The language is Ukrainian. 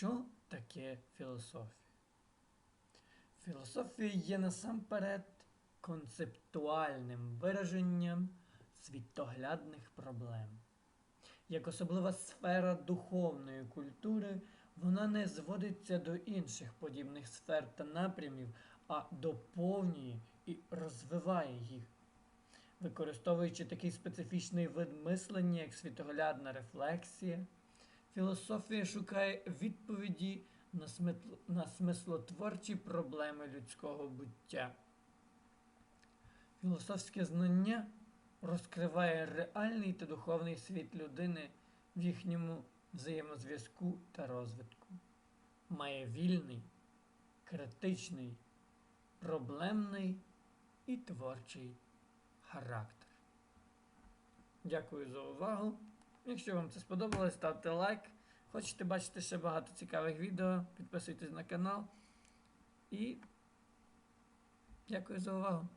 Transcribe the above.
Що таке філософія? Філософія є насамперед концептуальним вираженням світоглядних проблем. Як особлива сфера духовної культури, вона не зводиться до інших подібних сфер та напрямів, а доповнює і розвиває їх. Використовуючи такий специфічний вид мислення, як світоглядна рефлексія, філософія шукає відповіді на, смислотворчі проблеми людського буття. Філософське знання розкриває реальний та духовний світ людини в їхньому взаємозв'язку та розвитку. Має вільний, критичний, проблемний і творчий характер. Дякую за увагу. Якщо вам це сподобалось, ставте лайк. Хочете бачити ще багато цікавих відео, підписуйтесь на канал. І дякую за увагу.